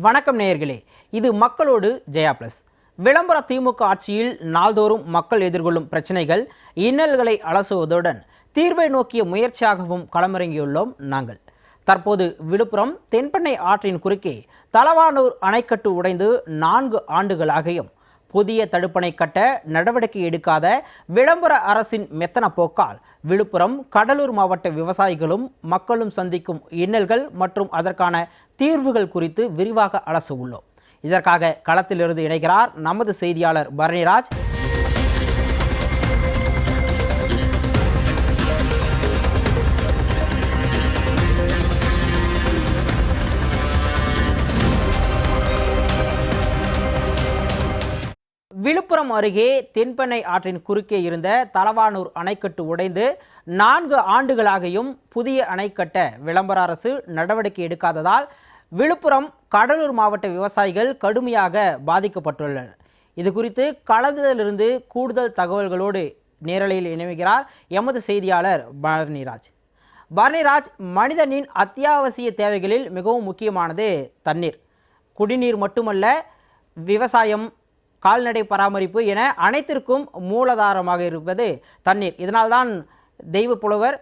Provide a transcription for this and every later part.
வணக்கம் நேயர்களே இது மக்களோடு ஜெயா பிளஸ். விளம்பர திமுக ஆட்சியில் நாள்தோறும் மக்கள் எதிர்கொள்ளும் பிரச்சனைகள் இன்னல்களை அலசுவதுடன் தீர்வை நோக்கிய முயற்சியாகவும் களமிறங்கியுள்ளோம் நாங்கள். தற்போது விழுப்புரம் தென்பெண்ணை ஆற்றின் குறுக்கே தலவானூர் அணைக்கட்டு உடைந்து நான்கு ஆண்டுகளாகியும் புதிய தடுப்பணை கட்ட நடவடிக்கை எடுக்காத விளம்பர அரசின் மெத்தன போக்கால் விழுப்புரம் கடலூர் மாவட்ட விவசாயிகளும் மக்களும் சந்திக்கும் இன்னல்கள் மற்றும் அதற்கான தீர்வுகள் குறித்து விரிவாக அலச உள்ளோம். இதற்காக களத்திலிருந்து இணைகிறார் நமது செய்தியாளர் பரணிராஜ். சேலம் அருகே தென்பெண்ணை ஆற்றின் குறுக்கே இருந்த தலவானூர் அணைக்கட்டு உடைந்து நான்கு ஆண்டுகளாகியும் புதிய அணைக்கட்ட விளம்பர அரசு நடவடிக்கை எடுக்காததால் விழுப்புரம் கடலூர் மாவட்ட விவசாயிகள் கடுமையாக பாதிக்கப்பட்டுள்ளனர். இது குறித்து களத்திலிருந்து கூடுதல் தகவல்களோடு நேரலையில் இணைகிறார் எமது செய்தியாளர் பரணிராஜ். பரணிராஜ் மனிதனின் அத்தியாவசிய தேவைகளில் மிகவும் முக்கியமானது தண்ணீர். குடிநீர் மட்டுமல்ல விவசாயம் கால்நடை பராமரிப்பு என அனைத்திற்கும் மூலாதாரமாக இருப்பது தண்ணீர். இதனால்தான் தெய்வ புலவர்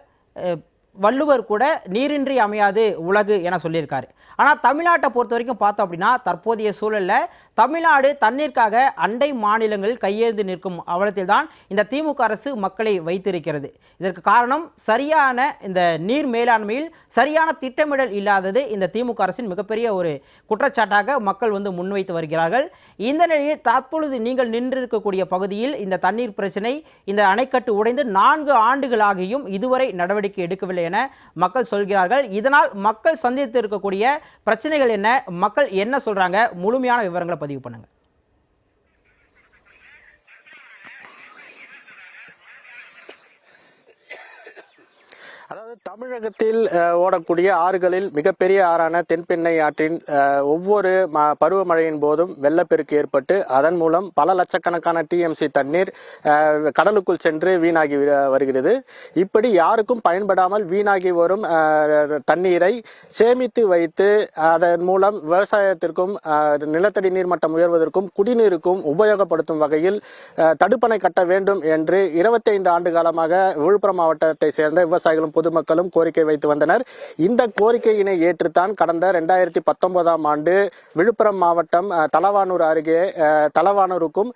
வள்ளுவர் கூட நீரின்றி அமையாது உலகு என சொல்லியிருக்காரு. ஆனால் தமிழ்நாட்டை பொறுத்த வரைக்கும் பார்த்தோம் அப்படின்னா தற்போதைய சூழலில் தமிழ்நாடு தண்ணீருக்காக அண்டை மாநிலங்கள் கையேந்து நிற்கும் அவலத்தில் தான் இந்த திமுக அரசு மக்களை வைத்திருக்கிறது. இதற்கு காரணம் சரியான இந்த நீர் மேலாண்மையில் சரியான திட்டமிடல் இல்லாதது இந்த திமுக அரசின் மிகப்பெரிய ஒரு குற்றச்சாட்டாக மக்கள் வந்து முன்வைத்து வருகிறார்கள். இந்த நிலையில் தற்பொழுது நீங்கள் நின்றிருக்கக்கூடிய பகுதியில் இந்த தண்ணீர் பிரச்சனை இந்த அணைக்கட்டு உடைந்து நான்கு ஆண்டுகளாகியும் இதுவரை நடவடிக்கை எடுக்கவில்லை என மக்கள் சொல்கிறார்கள். இதனால் மக்கள் சந்தித்து இருக்கக்கூடிய பிரச்சனைகள் என்ன? மக்கள் என்ன சொல்றாங்க? முழுமையான விவரங்களை பதிவு பண்ணுங்க. அதாவது தமிழகத்தில் ஓடக்கூடிய ஆறுகளில் மிகப்பெரிய ஆறான தென்பெண்ணை ஆற்றின் ஒவ்வொரு ம- பருவமழையின் போதும் வெள்ளப்பெருக்கு ஏற்பட்டு அதன் மூலம் பல லட்சக்கணக்கான டிஎம்சி தண்ணீர் கடலுக்குள் சென்று வீணாகி வருகிறது. இப்படி யாருக்கும் பயன்படாமல் வீணாகி வரும் தண்ணீரை சேமித்து வைத்து அதன் மூலம் விவசாயத்திற்கும் நிலத்தடி நீர் மட்டம் உயர்வதற்கும் குடிநீருக்கும் உபயோகப்படுத்தும் வகையில் தடுப்பணை கட்ட வேண்டும் என்று 25 ஆண்டு காலமாக விழுப்புரம் மாவட்டத்தை சேர்ந்த விவசாயிகளும் பொதுமக்கள் மக்களும் கோரிக்கை வைத்து வந்தனர். இந்த கோரிக்கையினை ஏற்றுத்தான் கடந்த ரெண்டாயிரத்தி பத்தொன்பதாம் ஆண்டு விழுப்புரம் மாவட்டம் தலவானூர் அருகே தலவானூருக்கும்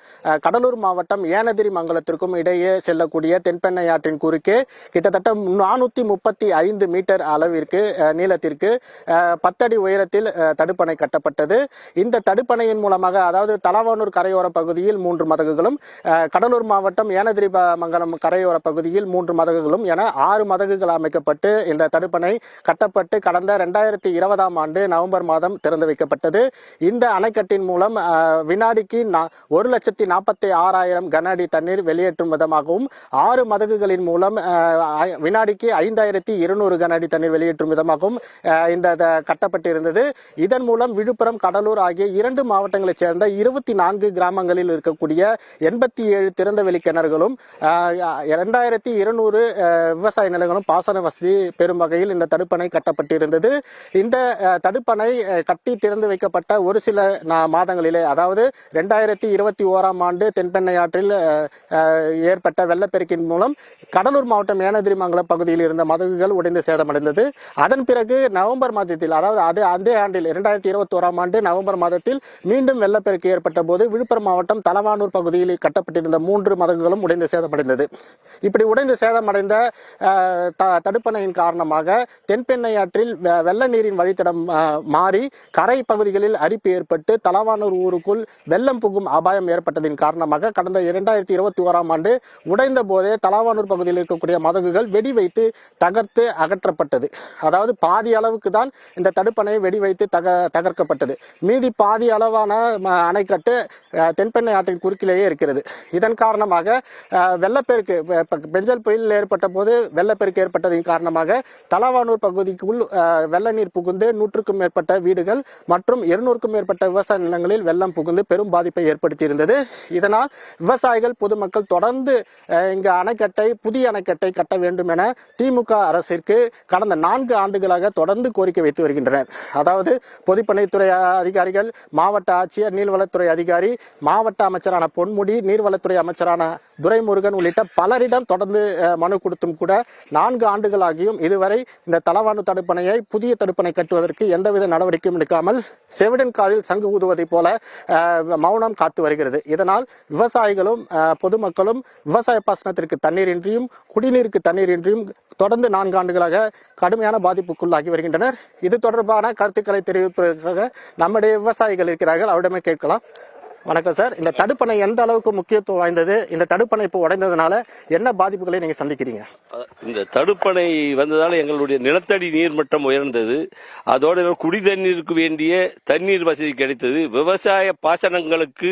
கடலூர் மாவட்டம் ஏனதிரி மங்கலத்திற்கும் இடையே செல்லக்கூடிய தென்பெண்ணை ஆற்றின் குறுக்கே கிட்டத்தட்ட நானூத்தி முப்பத்தி ஐந்து மீட்டர் அளவிற்கு நீளத்திற்கு பத்தடி உயரத்தில் தடுப்பணை கட்டப்பட்டது. இந்த தடுப்பணையின் மூலமாக அதாவது தலவானூர் கரையோர பகுதியில் மூன்று மதகுகளும் கடலூர் மாவட்டம் ஏனதிரி மங்கலம் கரையோர பகுதியில் மூன்று மதகுகளும் என ஆறு மதகுகள் அமைக்க அமைக்கப்பட்டு இந்த தடுப்பணை கட்டப்பட்டு கடந்த ரெண்டாயிரத்தி இருபதாம் ஆண்டு நவம்பர் மாதம் திறந்து வைக்கப்பட்டது. இந்த அணைக்கட்டின் மூலம் வினாடிக்கு ஒரு லட்சத்தி நாற்பத்தி ஆறாயிரம் கன அடி தண்ணீர் வெளியேற்றும் விதமாகவும் ஆறு மதகுகளின் மூலம் வினாடிக்கு ஐந்தாயிரத்தி இருநூறு கன அடி தண்ணீர் வெளியேற்றும் விதமாகவும் இந்த கட்டப்பட்டிருந்தது. இதன் மூலம் விழுப்புரம் கடலூர் ஆகிய இரண்டு மாவட்டங்களைச் சேர்ந்த இருபத்தி நான்கு கிராமங்களில் இருக்கக்கூடிய எண்பத்தி ஏழு திறந்தவெளி கிணறுகளும் இரண்டாயிரத்தி இருநூறு விவசாய நிலங்களும் பாசன வசதி பெறும் வகையில் இந்த தடுப்பணை கட்டப்பட்டிருந்தது. இந்த தடுப்பணை கட்டி திறந்து வைக்கப்பட்ட ஒரு சில மாதங்களிலே அதாவது ரெண்டாயிரத்தி இருபத்தி ஓராம் ஆண்டு தென்பெண்ணை ஆற்றில் ஏற்பட்ட வெள்ளப்பெருக்கின் மூலம் கடலூர் மாவட்டம் ஏனதிரிமங்கலம் பகுதியில் இருந்த மதகுகள் உடைந்து சேதமடைந்தது. அதன் பிறகு நவம்பர் மாதத்தில் அதாவது அது அந்த ஆண்டில் இரண்டாயிரத்தி இருபத்தி ஓராம் ஆண்டு நவம்பர் மாதத்தில் மீண்டும் வெள்ளப்பெருக்கு ஏற்பட்ட போது விழுப்புரம் மாவட்டம் தலவானூர் பகுதியில் கட்டப்பட்டிருந்த மூன்று மதகுகளும் உடைந்து சேதமடைந்தது. இப்படி உடைந்து சேதமடைந்த தடுப்பணையின் காரணமாக தென்பெண்ணை ஆற்றில் வெ- வெள்ள நீரின் வழித்தடம் மாறி கரை பகுதிகளில் அரிப்பு ஏற்பட்டு தலவானூர் ஊருக்குள் வெள்ளம் புகும் அபாயம் ஏற்பட்டதின் காரணமாக கடந்த இரண்டாயிரத்தி இருபத்தி ஓராம் ஆண்டு உடைந்த போதே தலவானூர் பகுதியில் இருக்கக்கூடிய மதகுகள் வெடி வைத்து தகர்த்து அகற்றப்பட்டது. அதாவது பாதி அளவுக்கு தான் இந்த தடுப்பணை வெடி வைத்து தக தகர்க்கப்பட்டது. மீதி பாதி அளவான ம, அணைக்கட்டு தென்பெண்ணை ஆற்றின் குறுக்கிலேயே இருக்கிறது. இதன் காரணமாக வெள்ளப்பெருக்கு பெஞ்சல் புயல் ஏற்பட்ட போது வெள்ளப்பெருக்கு ஏற்பட்டது ஏற்பட்டதின் காரணமாக தலவானூர் பகுதிக்குள் வெள்ள நீர் புகுந்து நூற்றுக்கும் மேற்பட்ட வீடுகள் மற்றும் இருநூறுக்கும் மேற்பட்ட விவசாய நிலங்களில் வெள்ளம் புகுந்து பெரும் பாதிப்பை ஏற்படுத்தியிருந்தது. இதனால் விவசாயிகள் பொதுமக்கள் தொடர்ந்து இங்கு அணைக்கட்டை புதிய அணைக்கட்டை கட்ட வேண்டும் என திமுக அரசிற்கு கடந்த நான்கு ஆண்டுகளாக தொடர்ந்து கோரிக்கை வைத்து வருகின்றனர். அதாவது பொதுப்பணித்துறை அதிகாரிகள் மாவட்ட ஆட்சியர் நீர்வளத்துறை அதிகாரி மாவட்ட அமைச்சரான பொன்முடி நீர்வளத்துறை அமைச்சரான துரைமுருகன் உள்ளிட்ட பலரிடம் தொடர்ந்து மனு கொடுத்தும் கூட நான்கு ஆண்டுகளாகியும் இதுவரை இந்த தளவானு தடுப்பணையை புதிய தடுப்பணை கட்டுவதற்கு எந்தவித நடவடிக்கையும் எடுக்காமல் செவிடன் காலில் சங்கு ஊதுவதைப் போல மௌனம் காத்து வருகிறது. இதனால் விவசாயிகளும் பொதுமக்களும் விவசாய பாசனத்திற்கு தண்ணீரின்றியும் குடிநீருக்கு தண்ணீரின்றியும் தொடர்ந்து நான்கு ஆண்டுகளாக கடுமையான பாதிப்புக்குள்ளாகி வருகின்றனர். இது தொடர்பான கருத்துக்களை தெரிவிப்பதற்காக நம்முடைய விவசாயிகள் இருக்கிறார்கள். அவரிடமே கேட்கலாம். வணக்கம் சார். இந்த தடுப்பணை எந்த அளவுக்கு முக்கியத்துவம் வாய்ந்தது? இந்த தடுப்பணை இப்போ உடைந்ததுனால என்ன பாதிப்புகளை நீங்க சந்திக்கிறீங்க? இந்த தடுப்பணை வந்ததால எங்களுடைய நிலத்தடி நீர்மட்டம் உயர்ந்தது. அதோட குடி தண்ணீருக்கு வேண்டிய தண்ணீர் வசதி கிடைத்தது. விவசாய பாசனங்களுக்கு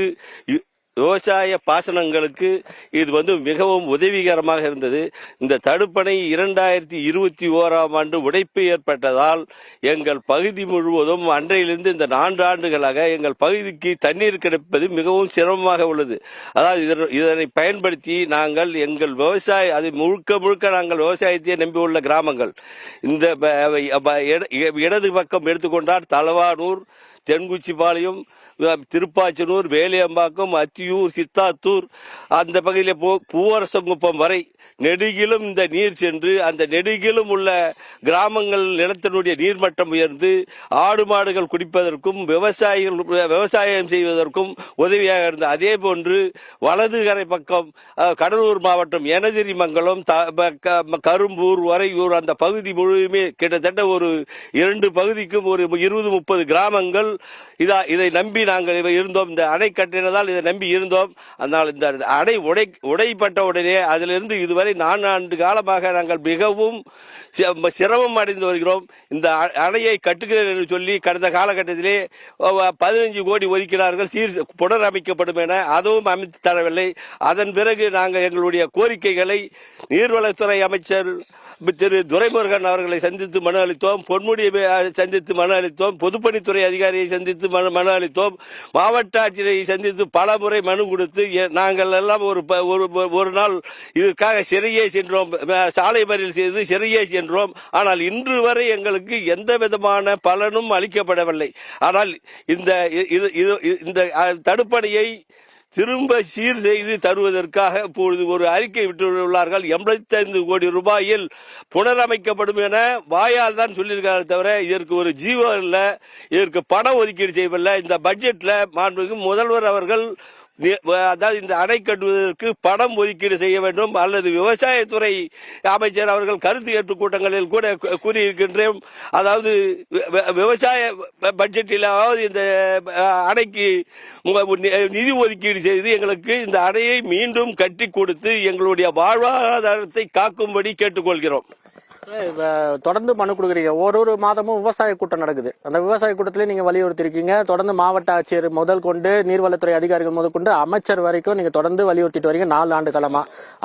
விவசாய பாசனங்களுக்கு இது வந்து மிகவும் உதவிகரமாக இருந்தது. இந்த தடுப்பணை இரண்டாயிரத்தி இருபத்தி ஓராம் ஆண்டு உடைப்பு ஏற்பட்டதால் எங்கள் பகுதி முழுவதும் அன்றையிலிருந்து இந்த நான்கு ஆண்டுகளாக எங்கள் பகுதிக்கு தண்ணீர் கிடைப்பது மிகவும் சிரமமாக உள்ளது. அதாவது இதனை- இதனை பயன்படுத்தி நாங்கள் எங்கள் விவசாய அது முழுக்க முழுக்க நாங்கள் விவசாயத்தையே நம்பியுள்ள கிராமங்கள். இந்த இடது பக்கம் எடுத்துக்கொண்டால் தலவானூர் தென்குச்சிபாளையம் திருப்பாச்சனூர் வேலியம்பாக்கம் அத்தியூர் சித்தாத்தூர் அந்த பகுதியில் பூ பூவரசங்குப்பம் வரை நெடுகிலும் இந்த நீர் சென்று அந்த நெடுகிலும் உள்ள கிராமங்கள் நிலத்தினுடைய நீர்மட்டம் உயர்ந்து ஆடு மாடுகள் குடிப்பதற்கும் விவசாயிகள் விவசாயம் செய்வதற்கும் உதவியாக இருந்தது அதே போன்று வலது கரை பக்கம் கடலூர் மாவட்டம் எனதிரி மங்கலம் த- க- கரும்பூர் வரையூர் அந்த பகுதி முழுவதுமே கிட்டத்தட்ட ஒரு இரண்டு பகுதிக்கும் ஒரு இருபது முப்பது கிராமங்கள். இதா இதை நம்பி நாங்கள் இருந்தோம். இந்த அணை கட்டினதால் இதை நம்பி இருந்தோம். அதனால் இந்த அணை உடை உடைப்பட்ட உடனே அதிலிருந்து இதுவரை நான்கு ஆண்டு காலமாக நாங்கள் மிகவும் சிரமம் அடைந்து வருகிறோம். இந்த அணையை கட்டுகிறேன் என்று சொல்லி கடந்த காலகட்டத்திலே பதினஞ்சு பதினைஞ்சு கோடி ஒதுக்கினார்கள். சீர் புனரமைக்கப்படும் என அதுவும் அமைத்து தரவில்லை. அதன் பிறகு நாங்கள் எங்களுடைய கோரிக்கைகளை நீர்வளத்துறை அமைச்சர் திரு துரைமுருகன் அவர்களை சந்தித்து மனு அளித்தோம் பொன்முடியை சந்தித்து மனு அளித்தோம் பொதுப்பணித்துறை அதிகாரியை சந்தித்து மனு மனு அளித்தோம் மாவட்ட ஆட்சியரை சந்தித்து பல முறை மனு கொடுத்து எ- நாங்கள் எல்லாம் ஒரு ப- ஒரு ஒரு நாள் இதற்காக சிறையே சென்றோம். சாலை மறியல் செய்து சிறையே சென்றோம். ஆனால் இன்று வரை எங்களுக்கு எந்த விதமான பலனும் அளிக்கப்படவில்லை. ஆனால் இந்த இது இது இந்த தடுப்பணையை திரும்ப சீர் செய்து தருவதற்காக இப்பொழுது ஒரு அறிக்கை விட்டுள்ளார்கள். எண்பத்தைந்து கோடி ரூபாயில் புனரமைக்கப்படும் என வாயால் தான் சொல்லியிருக்காரு தவிர இதற்கு ஒரு ஜீவோ இல்லை இதற்கு பண ஒதுக்கீடு செய்யவில்லை. இந்த பட்ஜெட்ல மாண்புமிகு முதல்வர் அவர்கள் அதாவது இந்த அணை கட்டுவதற்கு பணம் ஒதுக்கீடு செய்ய வேண்டும் அல்லது விவசாயத்துறை அமைச்சர் அவர்கள் கருத்து ஏற்று கூட்டங்களில் கூட கூறியிருக்கின்றேன். அதாவது விவசாய பட்ஜெட்டில் பட்ஜெட்டிலாவது இந்த அணைக்கு நி- நிதி ஒதுக்கீடு செய்து எங்களுக்கு இந்த அணையை மீண்டும் கட்டி கொடுத்து எங்களுடைய வாழ்வாதாரத்தை காக்கும்படி கேட்டுக்கொள்கிறோம். தொடர்ந்து மனு கொடுக்குறீங்க. ஒரு ஒரு மாதமும் விவசாய கூட்டம் நடக்குது. அந்த விவசாய கூட்டத்திலே நீங்க வலியுறுத்திருக்கீங்க தொடர்ந்து மாவட்ட ஆட்சியர் முதல் கொண்டு நீர்வளத்துறை அதிகாரிகள் முதல் கொண்டு அமைச்சர் வரைக்கும் நீங்க தொடர்ந்து வலியுறுத்திட்டு வரீங்க நாலு ஆண்டு காலமா.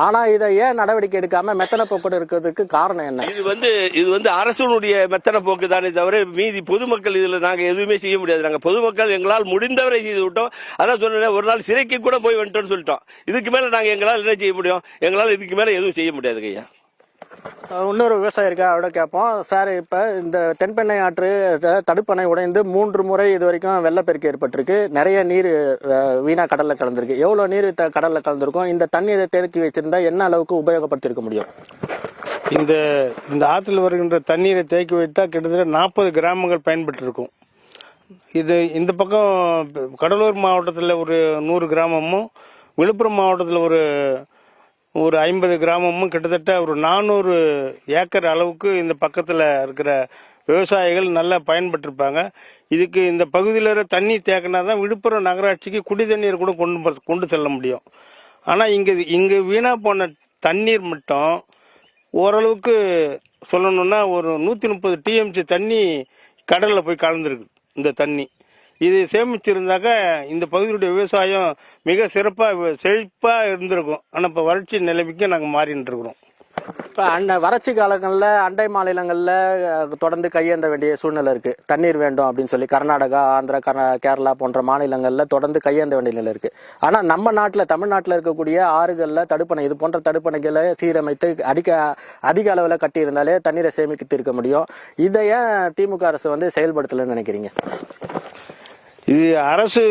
ஆனா இதை ஏன் நடவடிக்கை எடுக்காம மெத்தன போக்கு இருக்கிறதுக்கு காரணம் என்ன? இது வந்து இது வந்து அரசுடைய மெத்தன போக்கு தானே தவிர மீதி பொதுமக்கள் இதுல நாங்க எதுவுமே செய்ய முடியாது. நாங்க பொதுமக்கள் எங்களால் முடிந்தவரை செய்து விட்டோம். அதான் சொன்னேன் ஒரு நாள் சிறைக்கு கூட போய் வந்துட்டோம்னு சொல்லிட்டோம். இதுக்கு மேல நாங்க எங்களால் என்ன செய்ய முடியும்? எங்களால் இதுக்கு மேல எதுவும் செய்ய முடியாது ஐயா இன்னொரு விவசாயி இருக்கா அவட கேட்போம். சார் இப்போ இந்த தென்பெண்ணை ஆற்று தடுப்பணை உடைந்து மூன்று முறை இது வரைக்கும் வெள்ளப்பெருக்கு ஏற்பட்டிருக்கு. நிறைய நீர் வீணா கடல்ல கலந்திருக்கு. எவ்வளோ நீர் த- கடல்ல கலந்திருக்கும்? இந்த தண்ணீரை தேக்கி வச்சிருந்தா என்ன அளவுக்கு உபயோகப்படுத்திருக்க முடியும்? இந்த இந்த ஆற்றில் வருகின்ற தண்ணீரை தேக்கி வைத்தால் கிட்டத்தட்ட நாற்பது கிராமங்கள் பயன்பெற்றிருக்கும். இது இந்த பக்கம் கடலூர் மாவட்டத்தில் ஒரு நூறு கிராமமும் விழுப்புரம் மாவட்டத்தில் ஒரு ஒரு ஐம்பது கிராமமும் கிட்டத்தட்ட ஒரு நானூறு ஏக்கர் அளவுக்கு இந்த பக்கத்தில் இருக்கிற விவசாயிகள் நல்லா பயன்பட்டிருப்பாங்க. இதுக்கு இந்த பகுதியில் இருக்கிற தண்ணி தேக்கினா தான் விழுப்புரம் நகராட்சிக்கு குடி தண்ணீர் கூட கொண்டு கொண்டு செல்ல முடியும். ஆனால் இங்கே இங்கே வீணாக போன தண்ணீர் மட்டும் ஓரளவுக்கு சொல்லணும்னா ஒரு நூற்றி முப்பது டிஎம்சி தண்ணி கடலில் போய் கலந்துருக்கு இந்த தண்ணி. இது சேமிச்சிருந்தாக்க இந்த பகுதியுடைய விவசாயம் மிக சிறப்பாக செழிப்பாக இருந்திருக்கும். ஆனால் இப்போ வறட்சி நிலைமைக்கு நாங்கள் மாறின்னு இருக்கிறோம். இப்போ அண்ட வறட்சி காலங்களில் அண்டை மாநிலங்களில் தொடர்ந்து கையேந்த வேண்டிய சூழ்நிலை இருக்குது தண்ணீர் வேண்டும் அப்படின்னு சொல்லி கர்நாடகா ஆந்திரா கர்நா- கேரளா போன்ற மாநிலங்களில் தொடர்ந்து கையேந்த வேண்டிய நிலை இருக்குது ஆனால் நம்ம நாட்டில் தமிழ்நாட்டில் இருக்கக்கூடிய ஆறுகளில் தடுப்பணை இது போன்ற தடுப்பணைகளை சீரமைத்து அதிக அதிக அளவில் கட்டியிருந்தாலே தண்ணீரை சேமித்து இருக்க முடியும். இதை ஏன் திமுக அரசு வந்து செயல்படுத்தலைன்னு நினைக்கிறீங்க? இது அரசு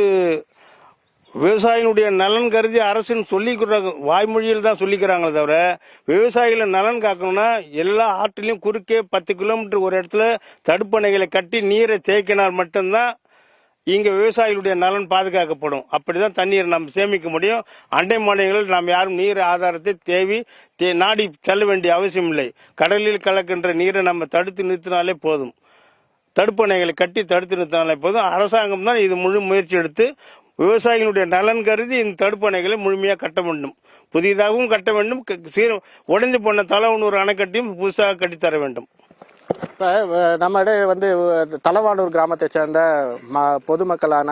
விவசாயினுடைய நலன் கருதி அரசுன்னு சொல்லிக்கிறாங்க வாய்மொழியில் தான் சொல்லிக்கிறாங்களே தவிர விவசாயிகளை நலன் காக்கணும்னா எல்லா ஆற்றிலையும் குறுக்கே பத்து கிலோமீட்டர் ஒரு இடத்துல தடுப்பணைகளை கட்டி நீரை தேய்க்கினால் மட்டும்தான் இங்கே விவசாயிகளுடைய நலன் பாதுகாக்கப்படும். அப்படிதான் தண்ணீரை நாம் சேமிக்க முடியும். அண்டை மாநிலங்களில் நாம் யாரும் நீர் ஆதாரத்தை தேவி தே- நாடி செல்ல வேண்டிய அவசியம் இல்லை கடலில் கலக்கின்ற நீரை நம்ம தடுத்து நிறுத்தினாலே போதும். தடுப்பணைகளை கட்டி தடுத்து நிறுத்தினாலே போதும். அரசாங்கம் தான் இது முழு முயற்சி எடுத்து விவசாயிகளுடைய நலன் கருதி இந்த தடுப்பணைகளை முழுமையாக கட்ட வேண்டும். புதிதாகவும் கட்ட வேண்டும். க- சீர உடைந்து போன ஒன்று அணைக்கட்டையும் புதுசாக கட்டித்தர வேண்டும். இப்ப நம்ம இடையே வந்து தலவானூர் கிராமத்தை சேர்ந்த ம- பொதுமக்களான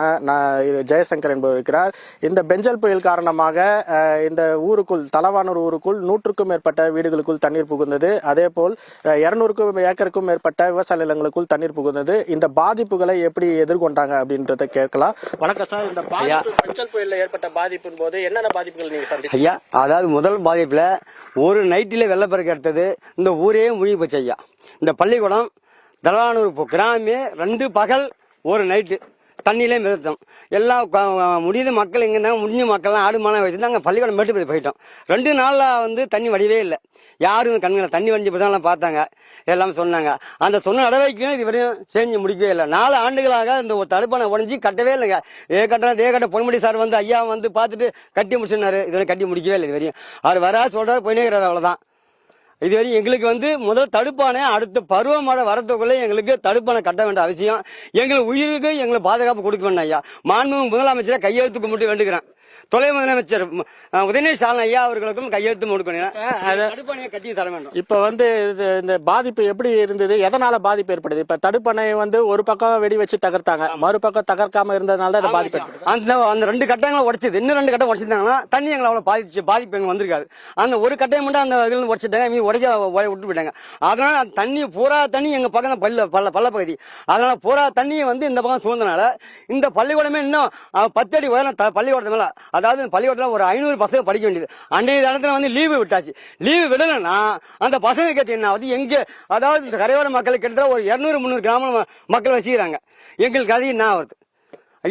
ஜெயசங்கர் என்பவர் இருக்கிறார். இந்த பெஞ்சல் புயல் காரணமாக இந்த ஊருக்குள் தலவானூர் ஊருக்குள் நூற்றுக்கும் மேற்பட்ட வீடுகளுக்குள் தண்ணீர் புகுந்தது. அதே போல் இருநூறுக்கும் ஏக்கருக்கும் மேற்பட்ட விவசாய நிலங்களுக்குள் தண்ணீர் புகுந்தது. இந்த பாதிப்புகளை எப்படி எதிர்கொண்டாங்க அப்படின்றத கேட்கலாம். வணக்கம் சார். இந்த பெஞ்சல் புயல்ல ஏற்பட்ட பாதிப்பின் போது என்னென்ன பாதிப்புகள் நீங்க சந்திச்சீங்க? ஐயா அதாவது முதல் பாதிப்புல ஒரு நைட்டில் வெள்ளப்பெருக்கு எடுத்தது. இந்த ஊரே முழுகி போச்சு ஐயா. இந்த பள்ளிக்கூடம் தலானூர் கிராமே கிராமமே ரெண்டு பகல் ஒரு நைட்டு. தண்ணியிலே மிதத்தோம். எல்லாம் முடியுது மக்கள் இங்கே இருந்தாங்க முடிஞ்ச மக்கள்லாம் ஆடு மானம் வச்சு நாங்கள் பள்ளிக்கூடம் மேட்டு போயிட்டோம். ரெண்டு நாளில் வந்து தண்ணி வடிவே இல்லை. யாரும் கண்களை தண்ணி வடிஞ்சு போய் தான் பார்த்தாங்க. எல்லாம் சொன்னாங்க. அந்த சொன்ன நடவடிக்கையும் இதுவரையும் செஞ்சு முடிக்கவே இல்லை. நாலு ஆண்டுகளாக இந்த ஒரு தடுப்பான உடஞ்சி கட்டவே இல்லைங்க. ஏ கட்டணம் தே கட்ட பொன்முடி சார் வந்து ஐயா வந்து பார்த்துட்டு கட்டி முடிச்சுனாரு. இதுவரை கட்டி முடிக்கவே இல்லை இதுவரையும் அவர் வரா சொல்கிறார் போயினே அவ்வளோதான் அவ்வளவுதான் இதுவரையும் எங்களுக்கு வந்து முதல் தடுப்பானே அடுத்த பருவமழை வரத்துக்குள்ளே எங்களுக்கு தடுப்பானை கட்ட வேண்டிய அவசியம். எங்களுக்கு உயிருக்கு எங்களுக்கு பாதுகாப்பு கொடுக்க வேண்டாம் ஐயா. மாண்பு முதலமைச்சரை கையெழுத்து கும்பிட்டு வேண்டுகிறேன். தொலை முதலமைச்சர் ம, உதயநிதி ஸ்டாலின் ஐயா அவர்களுக்கும் கையெழுத்து கொடுக்கணும் தர வேண்டும். இப்ப வந்து இந்த பாதிப்பு எப்படி இருந்தது? எதனால பாதிப்பு ஏற்படுது? இப்ப தடுப்பணை வந்து ஒரு பக்கம் வெடி வச்சு தகர்த்தாங்க. மறுபக்கம் தகர்க்காம இருந்ததுனால தான் பாதிப்பு அந்த அந்த ரெண்டு கட்டங்களை உடைச்சது. இன்னும் ரெண்டு கட்டம் உடைச்சிருந்தாங்கன்னா தண்ணி எங்களை அவ்வளவு பாதிச்சு பாதிப்பு எங்களுக்கு வந்திருக்காது. அந்த ஒரு கட்டையை மட்டும் அந்த இதுல உடைச்சிட்டாங்க. மீதி உடைக்க உடைய விட்டு போயிட்டாங்க. அதனால தண்ணி பூரா தண்ணி எங்க பக்கம் தான் பல்ல பல்ல பள்ள பகுதி. அதனால பூரா தண்ணியை வந்து இந்த பக்கம் சூழ்ந்தனால இந்த பள்ளிக்கூடமே இன்னும் அஹ், பத்து அடி உயரம் பள்ளிக்கூடத்து மேல. அதாவது பள்ளிக்கூடத்தில் ஒரு ஐநூறு பசங்க படிக்க வேண்டியது. அன்றைய இடத்துல வந்து லீவு விட்டாச்சு. லீவு விடலைன்னா அந்த பசங்க கட்டி என்ன ஆகுது? எங்க அதாவது கரையோர மக்கள் கிட்டத்தட்ட ஒரு இரநூறு முந்நூறு கிராம மக்கள் வசிக்கிறாங்க. எங்களுக்கு அது என்ன ஆகுது?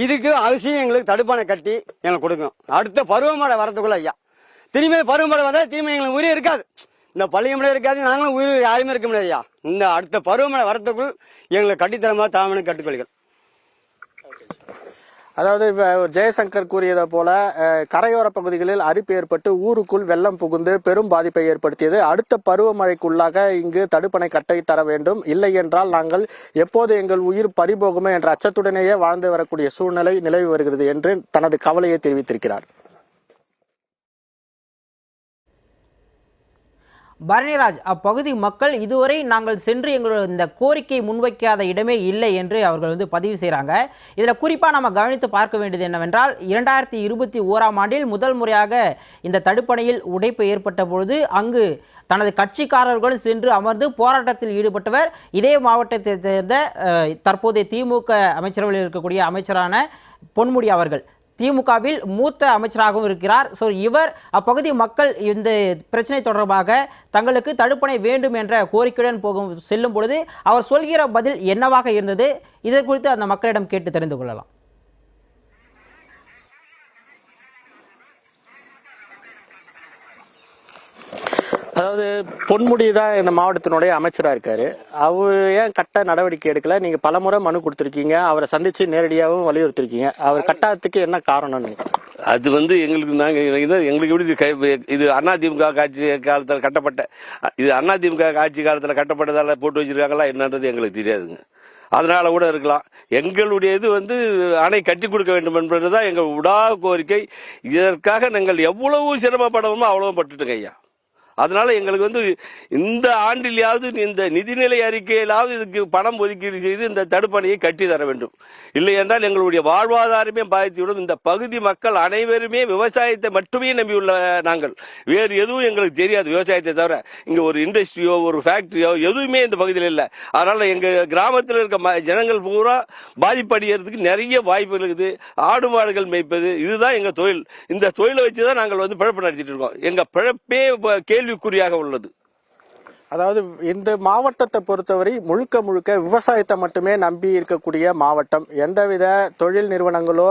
இதுக்கு அவசியம் எங்களுக்கு தடுப்பானை கட்டி எங்களுக்கு கொடுக்கணும். அடுத்த பருவமழை வரதுக்குள்ள ஐயா. திரும்பி பருவமழை வந்தால் திரும்பி எங்களுக்கு உயிரே இருக்காது. இந்த பள்ளியமழை இருக்காது நாங்களும் உயிர் யாருமே இருக்க முடியாது ஐயா. இந்த அடுத்த பருவமழை வரத்துக்குள் எங்களை கட்டித்தரமாக தாமனு கட்டுக்கொள்கிறோம். அதாவது ஜெயசங்கர் கூறியதை போல கரையோர பகுதிகளில் அரிப்பு ஏற்பட்டு ஊருக்குள் வெள்ளம் புகுந்து பெரும் பாதிப்பை ஏற்படுத்தியது. அடுத்த பருவமழைக்குள்ளாக இங்கு தடுப்பணை கட்டை தர வேண்டும். இல்லை என்றால் நாங்கள் எப்போது எங்கள் உயிர் பறிபோகுமே என்ற அச்சத்துடனேயே வாழ்ந்து வரக்கூடிய சூழ்நிலை நிலவி வருகிறது என்று தனது கவலையை தெரிவித்திருக்கிறார். பரணிராஜ் அப்பகுதி மக்கள் இதுவரை நாங்கள் சென்று எங்களோட இந்த கோரிக்கை முன்வைக்காத இடமே இல்லை என்று அவர்கள் வந்து பதிவு செய்கிறாங்க இதில் குறிப்பாக நம்ம கவனித்து பார்க்க வேண்டியது என்னவென்றால் இரண்டாயிரத்தி இருபத்தி ஓராம் ஆண்டில் முதல் முறையாக இந்த தடுப்பணையில் உடைப்பு ஏற்பட்ட பொழுது அங்கு தனது கட்சிக்காரர்களுடன் சென்று அமர்ந்து போராட்டத்தில் ஈடுபட்டவர். இதே மாவட்டத்தை சேர்ந்த தற்போதைய திமுக அமைச்சரவையில் இருக்கக்கூடிய அமைச்சரான பொன்முடி அவர்கள். திமுகவில் மூத்த அமைச்சராகவும் இருக்கிறார். ஸோ இவர் அப்பகுதி மக்கள் இந்த பிரச்சனை தொடர்பாக தங்களுக்கு தடுப்பணை வேண்டும் என்ற கோரிக்கையுடன் போகும் செல்லும் பொழுது அவர் சொல்கிற பதில் என்னவாக இருந்தது? இதை குறித்து அந்த மக்களிடம் கேட்டு தெரிந்து கொள்ளலாம். அதாவது பொன்முடி தான் இந்த மாவட்டத்தினுடைய அமைச்சராக இருக்காரு. அவர் ஏன் கட்ட நடவடிக்கை எடுக்கல? நீங்க பலமுறை மனு கொடுத்துருக்கீங்க. அவரை சந்திச்சு நேரடியாகவும் வலியுறுத்திருக்கீங்க. அவர் கட்டாததுக்கு என்ன காரணம்னு அது வந்து எங்களுக்கு நாங்கள் எங்களுக்கு எப்படி இது கை- இது அதிமுக ஆட்சி காலத்தில் கட்டப்பட்ட இது அதிமுக ஆட்சி காலத்தில் கட்டப்பட்டதால போட்டு வச்சிருக்காங்களா என்னன்றது எங்களுக்கு தெரியாதுங்க. அதனால கூட இருக்கலாம். எங்களுடைய இது வந்து அணை கட்டி கொடுக்க வேண்டும் என்பதுதான் எங்கள் உடா கோரிக்கை. இதற்காக நாங்கள் எவ்வளவு சிரமப்படணுமோ அவ்வளவு பட்டுட்டுங்க ஐயா. அதனால எங்களுக்கு வந்து இந்த ஆண்டிலாவது இந்த நிதிநிலை அறிக்கையிலாவது இதுக்கு பணம் ஒதுக்கீடு செய்து இந்த தடுப்பணையை கட்டி தர வேண்டும். இல்லை என்றால் எங்களுடைய வாழ்வாதாரமே பாதித்துவிடும். இந்த பகுதி மக்கள் அனைவருமே விவசாயத்தை மட்டுமே நம்பியுள்ள நாங்கள். வேறு எதுவும் எங்களுக்கு தெரியாது விவசாயத்தை தவிர. இங்க ஒரு இண்டஸ்ட்ரியோ ஒரு ஃபேக்டரியோ எதுவுமே இந்த பகுதியில் இல்லை. அதனால எங்க கிராமத்தில் இருக்க ம- ஜனங்கள் பூரா பாதிப்படைகிறதுக்கு நிறைய வாய்ப்புகள் இருக்குது. ஆடு மாடுகள் மேய்ப்பது இதுதான் எங்க தொழில். இந்த தொழிலை வச்சு தான் நாங்கள் வந்து பிழப்பு நடத்திட்டு இருக்கோம். எங்க பிழப்பே கேள்வி கேள்விக்குறியாக உள்ளது. அதாவது இந்த மாவட்டத்தை பொறுத்தவரை முழுக்க முழுக்க விவசாயத்தை மட்டுமே நம்பி இருக்கக்கூடிய மாவட்டம். எந்தவித தொழில் நிறுவனங்களோ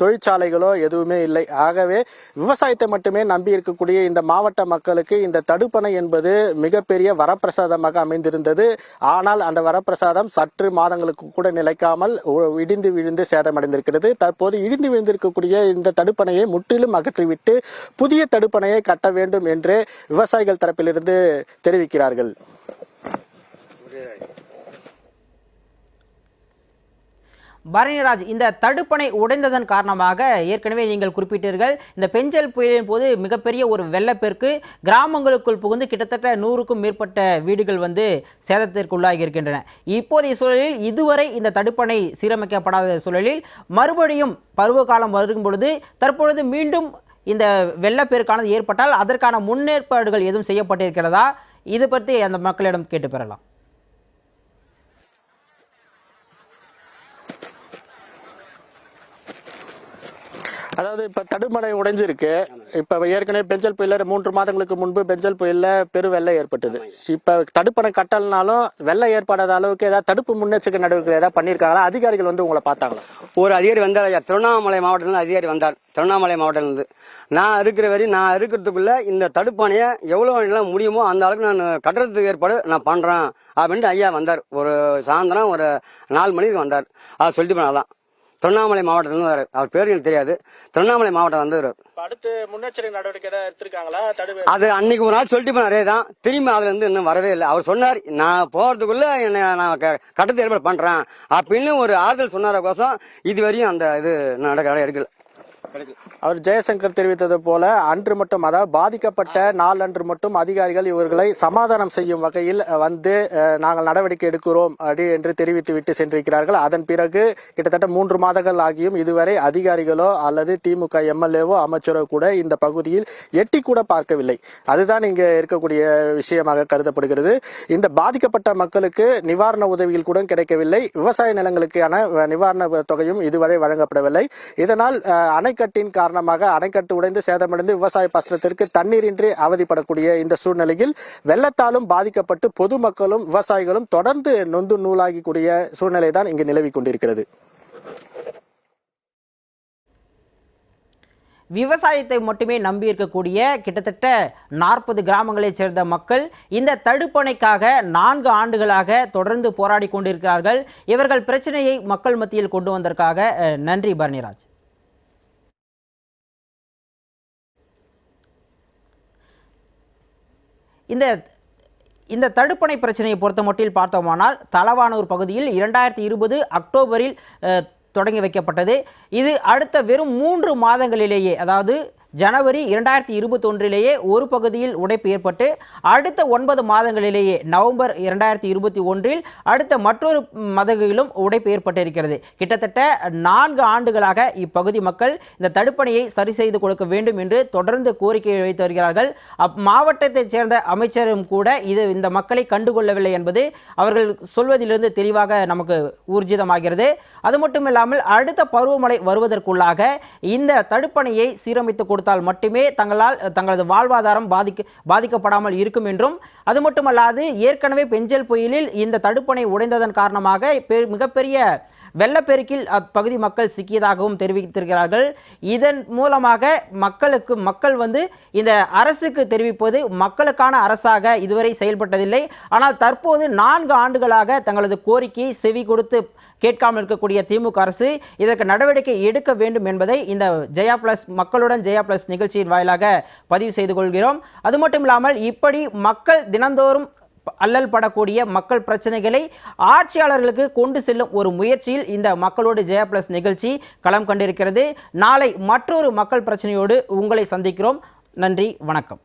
தொழிற்சாலைகளோ எதுவுமே இல்லை. ஆகவே விவசாயத்தை மட்டுமே நம்பி இருக்கக்கூடிய இந்த மாவட்ட மக்களுக்கு இந்த தடுப்பணை என்பது மிகப்பெரிய வரப்பிரசாதமாக அமைந்திருந்தது. ஆனால் அந்த வரப்பிரசாதம் சற்று மாதங்களுக்கு கூட நிலைக்காமல் இடிந்து விழுந்து சேதமடைந்திருக்கிறது. தற்போது இடிந்து விழுந்திருக்கக்கூடிய இந்த தடுப்பணையை முற்றிலும் அகற்றிவிட்டு புதிய தடுப்பணையை கட்ட வேண்டும் என்று விவசாயிகள் தரப்பிலிருந்து இருக்கிறார்கள் பரணிராஜ் இந்த தடுப்பணை உடைந்ததன் காரணமாக ஏற்கனவே நீங்கள் குறிப்பிட்டீர்கள் இந்த பெஞ்சல் புயலின் போது மிகப்பெரிய ஒரு வெள்ளப்பெருக்கு கிராமங்களுக்குள் புகுந்து கிட்டத்தட்ட நூறுக்கும் மேற்பட்ட வீடுகள் வந்து சேதத்திற்குள்ளாகி இருக்கின்றன. இப்போதைய சூழலில் இதுவரை இந்த தடுப்பணை சீரமைக்கப்படாத சூழலில் மறுபடியும் பருவகாலம் வரும் பொழுது தற்பொழுது மீண்டும் இந்த வெள்ளப்பெருக்கானது ஏற்பட்டால் அதற்கான முன்னேற்பாடுகள் எதுவும் செய்யப்பட்டிருக்கிறதா? இது பற்றி அந்த மக்களிடம் கேட்டு பெறலாம். அதாவது இப்ப தடுப்பணை உடைஞ்சிருக்கு. இப்ப ஏற்கனவே பெஞ்சல் புயல மூன்று மாதங்களுக்கு முன்பு பெஞ்சல் புயல்ல பெரு வெள்ளம் ஏற்பட்டது. இப்ப தடுப்பணை கட்டலனாலும் வெள்ளம் ஏற்படாத அளவுக்கு ஏதாவது தடுப்பு முன்னெச்சரிக்கை நடவடிக்கை ஏதாவது பண்ணிருக்காங்களா அதிகாரிகள் வந்து உங்களை பார்த்தாங்களா? ஒரு அதிகாரி வந்தார் ஐயா. திருவண்ணாமலை மாவட்டத்தில் அதிகாரி வந்தார். திருவண்ணாமலை மாவட்டத்திலிருந்து. நான் இருக்கிற வரி நான் இருக்கிறதுக்குள்ள இந்த தடுப்பணையை எவ்வளோ எல்லாம் முடியுமோ அந்த அளவுக்கு நான் கட்டுறதுக்கு ஏற்பாடு நான் பண்றேன். அப்படின்ட்டு ஐயா வந்தார். ஒரு சாயந்தரம் ஒரு நாலு மணிக்கு வந்தார். அதை சொல்லிட்டு போனாதான் திருவண்ணாமலை மாவட்டத்திலிருந்து வரார் அவர் பேர் எனக்கு தெரியாது. திருவண்ணாமலை மாவட்டம் வந்தவர் அடுத்து முன்னெச்சரிக்கை நடவடிக்கை எடுத்திருக்காங்களா? அது அன்னைக்கு ஒரு நாள் சொல்லிட்டு போனாரே. தான் திரும்பி அதுல இருந்து இன்னும் வரவே இல்லை. அவர் சொன்னார் நான் போறதுக்குள்ள என்ன நான் கட்டத்தை ஏற்பாடு பண்றேன். அப்படின்னு ஒரு ஆறுதல் சொன்னார. கோசம் இது வரையும் அந்த இது நடக்க எடுக்கல. அவர் ஜெயசங்கர் தெரிவித்தது போல அன்று மட்டும் அதாவது பாதிக்கப்பட்ட நாளன்று மட்டும் அதிகாரிகள் இவர்களை சமாதானம் செய்யும் வகையில் வந்து நாங்கள் நடவடிக்கை எடுக்கிறோம் அப்படி என்று தெரிவித்து விட்டு சென்றிருக்கிறார்கள். அதன் பிறகு கிட்டத்தட்ட மூன்று மாதங்கள் ஆகியும் இதுவரை அதிகாரிகளோ அல்லது திமுக எம்எல்ஏவோ அமைச்சரோ கூட இந்த பகுதியில் எட்டி கூட பார்க்கவில்லை. அதுதான் இங்க இருக்கக்கூடிய விஷயமாக கருதப்படுகிறது. இந்த பாதிக்கப்பட்ட மக்களுக்கு நிவாரண உதவிகள் கூட கிடைக்கவில்லை. விவசாய நிலங்களுக்கான நிவாரண தொகையும் இதுவரை வழங்கப்படவில்லை. இதனால் அஹ், அணைக்கட்டின் காரணமாக அணைக்கட்டு உடைந்து சேதமடைந்து விவசாய பாசனத்திற்கு தண்ணீரின்றி அவதிப்படக்கூடிய இந்த சூழ்நிலையில் வெள்ளத்தாலும் பாதிக்கப்பட்டு பொதுமக்களும் விவசாயிகளும் தொடர்ந்து நொந்து நூலாகக்கூடிய சூழ்நிலை தான் இங்கு நிலவிக் கொண்டிருக்கிறது. விவசாயத்தை மட்டுமே நம்பி இருக்கக்கூடிய கிட்டத்தட்ட நாற்பது கிராமங்களைச் சேர்ந்த மக்கள் இந்த தடுப்பணைக்காக நான்கு ஆண்டுகளாக தொடர்ந்து போராடி கொண்டிருக்கிறார்கள். இவர்கள் பிரச்சனையை மக்கள் மத்தியில் கொண்டு வந்ததற்காக நன்றி பரணிராஜ். இந்த இந்த தடுப்பணை பிரச்சனையை பொறுத்த மட்டில் பார்த்தோமானால் தலவானூர் பகுதியில் இரண்டாயிரத்தி இருபது அக்டோபரில் தொடங்கி வைக்கப்பட்டது. இது அடுத்த வெறும் மூன்று மாதங்களிலேயே அதாவது ஜனவரி இரண்டாயிரத்தி இருபத்தொன்றிலேயே ஒரு பகுதியில் உடைப்பு ஏற்பட்டு அடுத்த ஒன்பது மாதங்களிலேயே நவம்பர் இரண்டாயிரத்தி இருபத்தி ஒன்றில் அடுத்த மற்றொரு மதகுகளிலும் உடைப்பு ஏற்பட்டிருக்கிறது. கிட்டத்தட்ட நான்கு ஆண்டுகளாக இப்பகுதி மக்கள் இந்த தடுப்பணையை சரி செய்து கொடுக்க வேண்டும் என்று தொடர்ந்து கோரிக்கை வைத்து வருகிறார்கள். அப் மாவட்டத்தைச் சேர்ந்த அமைச்சரும் கூட இது இந்த மக்களை கண்டுகொள்ளவில்லை என்பது அவர்கள் சொல்வதிலிருந்து தெளிவாக நமக்கு ஊர்ஜிதமாகிறது. அது மட்டும் இல்லாமல் அடுத்த பருவமழை வருவதற்குள்ளாக இந்த தடுப்பணையை சீரமைத்து கொடுத்தால் மட்டுமே தங்களால் தங்களது வாழ்வாதாரம் பாதிக்க பாதிக்கப்படாமல் இருக்கும் என்றும் அது மட்டுமல்லாது ஏற்கனவே பெஞ்சல் புயலில் இந்த தடுப்பணை உடைந்ததன் காரணமாக மிகப்பெரிய வெள்ளப்பெருக்கில் அப்பகுதி மக்கள் சிக்கியதாகவும் தெரிவித்திருக்கிறார்கள். இதன் மூலமாக மக்களுக்கு மக்கள் வந்து இந்த அரசுக்கு தெரிவிப்பது மக்களுக்கான அரசாக இதுவரை செயல்பட்டதில்லை. ஆனால் தற்போது நான்கு ஆண்டுகளாக தங்களது கோரிக்கையை செவி கொடுத்து கேட்காமல் இருக்கக்கூடிய திமுக அரசு இதற்கு நடவடிக்கை எடுக்க வேண்டும் என்பதை இந்த ஜெயா பிளஸ் மக்களுடன் ஜெயா பிளஸ் நிகழ்ச்சியின் வாயிலாக பதிவு செய்து கொள்கிறோம். அது மட்டும் இல்லாமல் இப்படி மக்கள் தினந்தோறும் அல்லல் படக்கூடிய மக்கள் பிரச்சனைகளை ஆட்சியாளர்களுக்கு கொண்டு செல்லும் ஒரு முயற்சியில் இந்த மக்களோடு ஜெயா பிளஸ் நிகழ்ச்சி களம் கண்டிருக்கிறது. நாளை மற்றொரு மக்கள் பிரச்சனையோடு உங்களை சந்திக்கிறோம். நன்றி வணக்கம்.